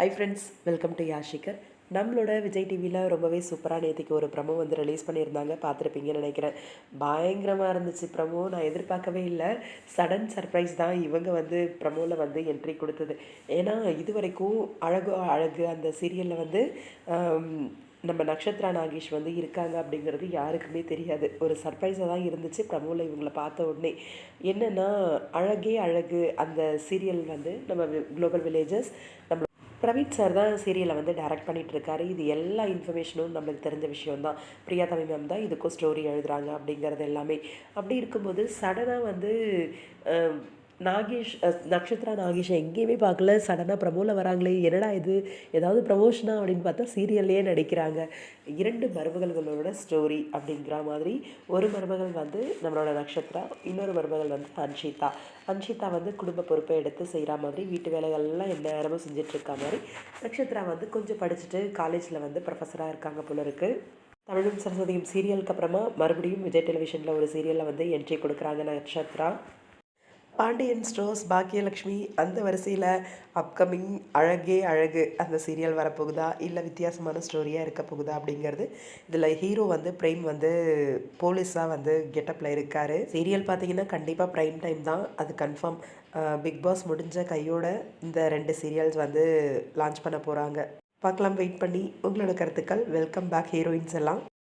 High friends welcome to யாஷிகர் நம்மளோட விஜய் டிவியில் ரொம்பவே சூப்பராக நேற்றுக்கு ஒரு ப்ரமோ வந்து ரிலீஸ் பண்ணியிருந்தாங்க. பார்த்துருப்பீங்கன்னு நினைக்கிறேன். பயங்கரமாக இருந்துச்சு ப்ரமோ நான் எதிர்பார்க்கவே இல்லை. சடன் சர்ப்ரைஸ் தான் இவங்க வந்து ப்ரமோவில் வந்து என்ட்ரி கொடுத்தது. ஏன்னா இது வரைக்கும் அழகோ அழகு அந்த சீரியலில் வந்து நம்ம நக்ஷத்ரா நாகேஷ் வந்து இருக்காங்க அப்படிங்கிறது யாருக்குமே தெரியாது. ஒரு சர்ப்ரைஸாக தான் இருந்துச்சு ப்ரமோவில் இவங்களை பார்த்த உடனே. என்னென்னா அழகே அழகு அந்த சீரியல் வந்து நம்ம குளோபல் வில்லேஜஸ் நம்ம பிரவீன் சார் தான் சீரியலை வந்து டைரக்ட் பண்ணிகிட்ருக்காரு இது எல்லா இன்ஃபர்மேஷனும் நம்மளுக்கு தெரிஞ்ச விஷயம் தான் பிரியா தமிழ் மேம் தான் இதுக்கும் ஸ்டோரி எழுதுகிறாங்க அப்படிங்கிறது எல்லாமே. அப்படி இருக்கும்போது சடனாக வந்து நாகேஷ் நக்ஷத்ரா நாகேஷை எங்கேயுமே பார்க்கல. சடனாக ப்ரமோவில் வராங்களே என்னடா இது? ஏதாவது ப்ரமோஷனா அப்படின்னு பார்த்தா சீரியல்லையே நடிக்கிறாங்க. இரண்டு மருமகள்களோட ஸ்டோரி அப்படிங்கிற மாதிரி ஒரு மருமகள் வந்து நம்மளோட நக்ஷத்ரா இன்னொரு மருமகள் வந்து அன்ஷிதா. அன்ஷிதா வந்து குடும்ப பொறுப்பை எடுத்து செய்கிற மாதிரி வீட்டு வேலைகள்லாம் எந்த நேரமும் செஞ்சிட்ருக்க மாதிரி. நக்ஷத்ரா வந்து கொஞ்சம் படிச்சுட்டு காலேஜில் வந்து ப்ரொஃபஸராக இருக்காங்க போல இருக்குது தமிழும் சரஸ்வதியும் சீரியலுக்கு அப்புறமா மறுபடியும் விஜய் டெலிவிஷனில் ஒரு சீரியலில் வந்து என்ட்ரி கொடுக்குறாங்க நட்சத்திரா. பாண்டியன் ஸ்டோர்ஸ் பாக்கியலக்ஷ்மி அந்த வரிசையில் அப்கமிங் அழகே அழகு அந்த சீரியல் வரப்போகுதா? இல்லை வித்தியாசமான ஸ்டோரியாக இருக்க போகுதா அப்படிங்கிறது. இதில் ஹீரோ வந்து பிரேம் வந்து போலீஸாக வந்து கெட்டப்பில் இருக்கார். சீரியல் பார்த்தீங்கன்னா கண்டிப்பாக ப்ரைம் டைம் தான். அது கன்ஃபார்ம் பிக் பாஸ் முடிஞ்ச கையோட இந்த ரெண்டு சீரியல்ஸ் வந்து லான்ச் பண்ண போகிறாங்க பார்க்கலாம் வெயிட் பண்ணி. உங்களோட கருத்துக்கள் வெல்கம் பேக் ஹீரோயின்ஸ் எல்லாம்.